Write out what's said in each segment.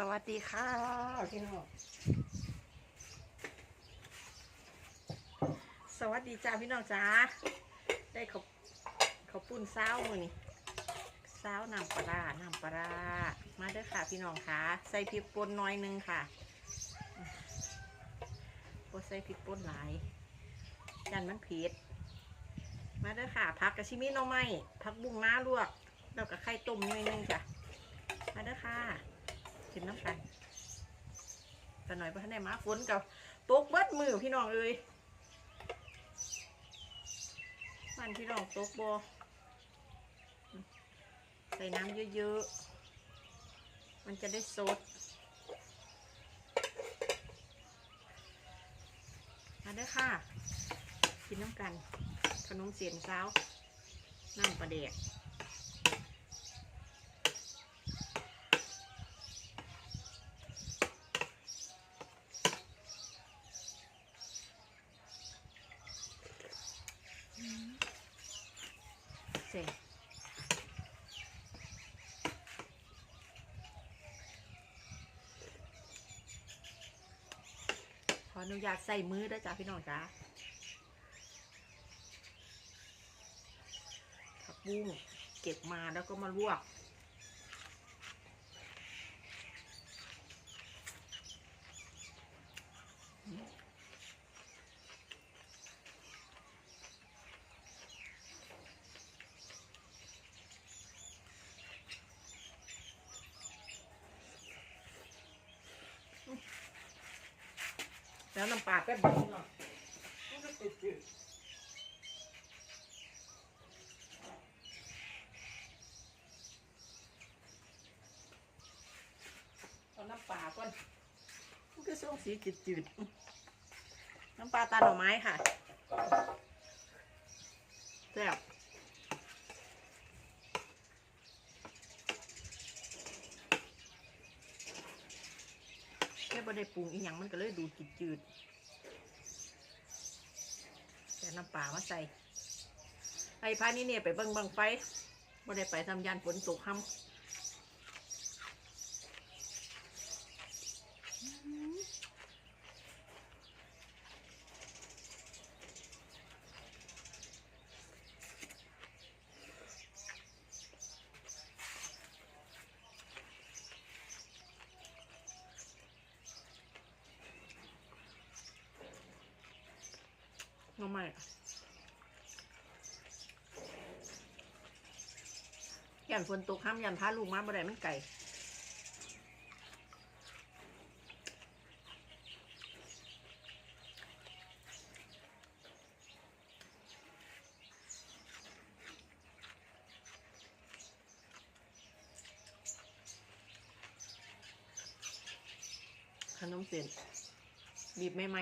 สวัสดีค่ะพี่น้องสวัสดีจ้าพี่น้องจ้าได้เขาเขาปุ้นเศร้ามือนี่เศร้าน้ำปลาน้ำปลามาเด้อค่ะพี่น้องค่ะ ใส่พริกป่นน้อยหนึงค่ะโ่ใส่พริกป่นหลายยันมันเผ็ดมาเด้อค่ะผักกระชิมิโนอไม้ผักบุ้งน้าลวกแล้วก็ไข่ต้มหน่อยหนึงจ้ะมาเด้อค่ะ นน้ำกันแต่หน่อยเพราะท่านได้มาฝนกับตกเบิดมือพี่น้องเอ้ยมันพี่น้องตกบอใส่น้ำเยอะๆ มันจะได้สดมาเด้อค่ะ กินน้ำกัน ขนมเสียนเช้าน้ำปลาเดก ออนุญาตใส่มือด้วยจ้าพี่น้องจ้าผักบุ้งเก็บมาแล้วก็มาลวก แล้วน้ำปลาก็ดีเนาะมันก็ติดจืดเอาน้ำปลาก่อนมันก็ส่งสีจืดจืดๆน้ำปลาตาหน่อไม้ค่ะแซ่บแค่บ่ ได้ปรุงอีหยังมันก็เลยดูจืดจืดแต่น้ำปลามาใส่ไอ้พานี่เนี่ยไปเบิ่งบังไฟบ่ได้ไปทำยานฝนตกห้ำ ใหม่ยันฝนตกห้ามยันพาลูกมาบ่ได้มันไก่ขนมเส้นบีบไม่ไหม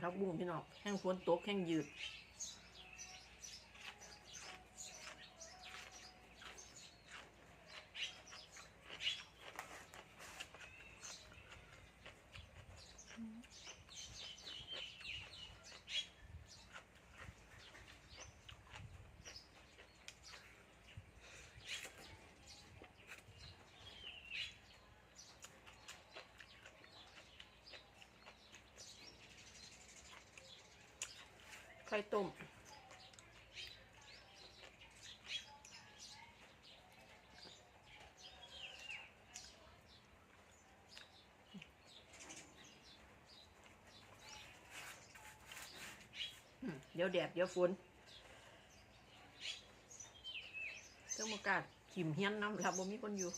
ทับบุ้งพี่น้องแห้งฝนตกแห้งยืด ไข่ต้มเดี๋ยวแดดเดี๋ยวฝนเจ้ามากาศขิมเฮียนน้ำรับบ่มีคนอยู่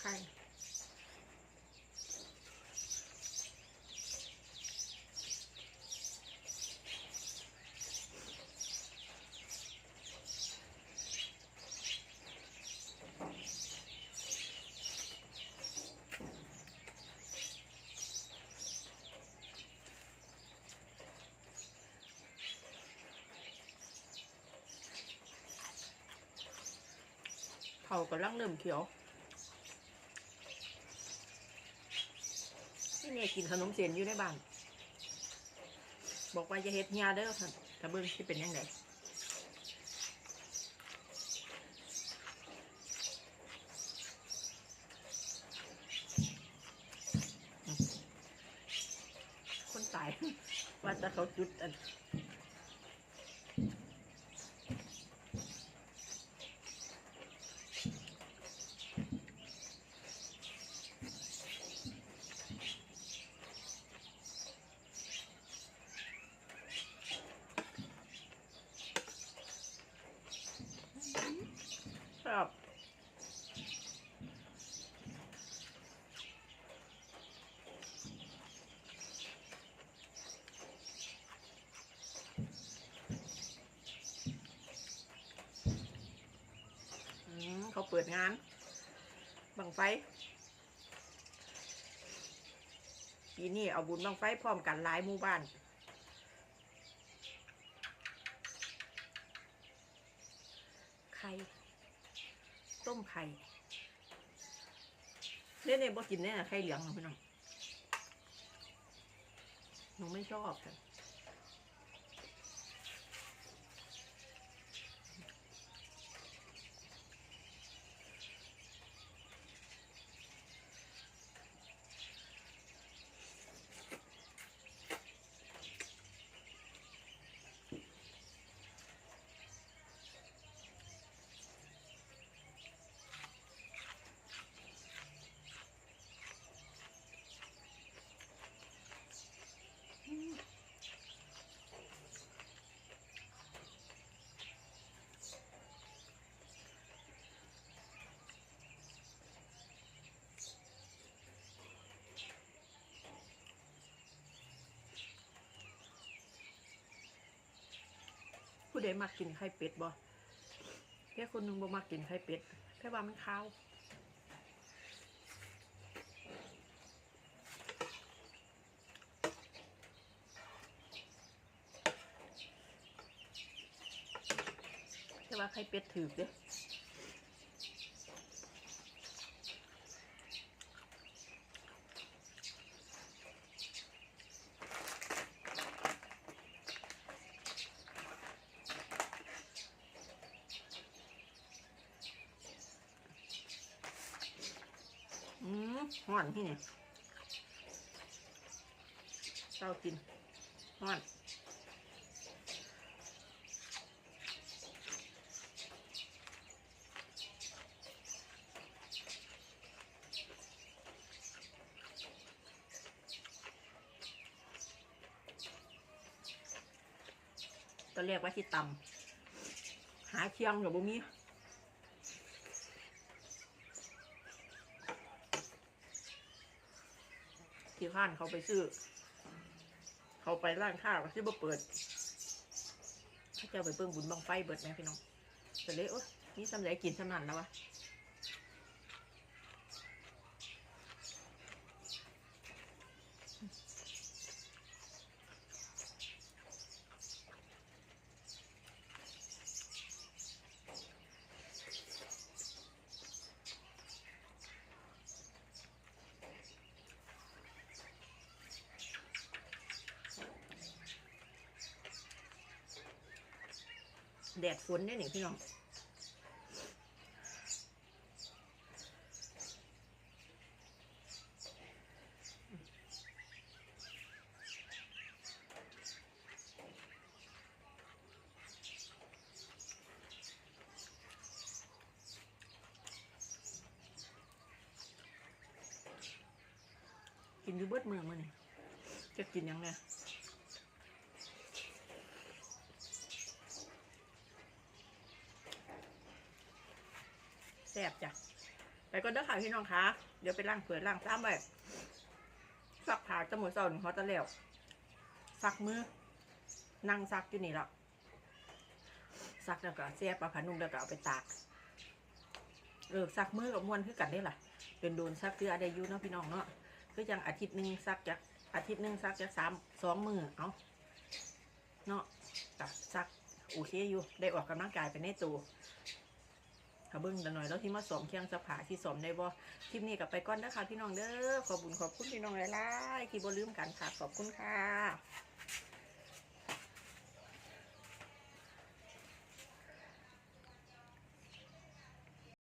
ไข่ เขากำลังเริ่มเขียวที่นี่กินขนมเสียนอยู่ในบ้าน บอกว่าจะเฮ็ดเฮียเด้อค่ะถ้าเบิ่งที่เป็นยังไงคนตายว่าจะเขาจุดอัน ครับอืมเขาเปิดงานบังไฟ ปีนี้เอาบุญบังไฟพร้อมกันหลายหมู่บ้านไข่ต้มไข่เนี่ยเนี่ยบ่กินเนี่ยไข่เหลืองนะพี่น้องหนูไม่ชอบค่ะ ผู้ใดมักกินไข่เป็ดบ่แค่คนหนึงบ่มักกินไข่เป็ดแค่ว่ามันข้าวแต่ว่าไข่เป็ดถือเด้อืม ห่อนที่นี่เจ้ากินห่อนตอนแรกว่าที่ตำหาเคียงกับบุมี ที่ข้านเขาไปซื้อ เขาไปร้านข้าวที่บ่เปิดถ้าเจ้าไปเบิ่งบุญบังไฟเบิดไหมพี่น้องแต่เลยโอ้นี่สำหรับกินสำนันแล้ววะ แดดฝนได้หนิพี่น้องกินอยู่เบิดเมืองมาเนี่ยจะกินยังไงแซ่บจ้ะ ไปก็เด้อค่ะพี่น้องคะเดี๋ยวไปล้างเผื่อล้างซ้ำไว้ซักผ้าจมูกเสาหนึ่งเขาตะแล้วซักมือนั่งซักอยู่นี่และซักแล้วก็แซ่บปลาผานุ่มแล้วก็เอาไปตากเออซักมือกับมวนคือกันได้ล่ะเป็นโดนซักคือได้ยู่เนาะพี่น้องเนาะคือจังอาทิตย์หนึ่งซักจากอาทิตย์หนึ่งซักจากสามสองมือเอาเนาะกับซักโอเคอยู่ได้ออกกำลังกายไปในตัว ถ้าเบิ้งแต่หน่อยแล้วที่มาสอมเคียงสะผาที่สอมได้บ่คลิปนี้กับไปก่อนนะคะพี่น้องเด้อขอบคุญขอบคุณพี่น้องหลายๆที่บ่ลืมกันค่ะขอบคุณค่ะ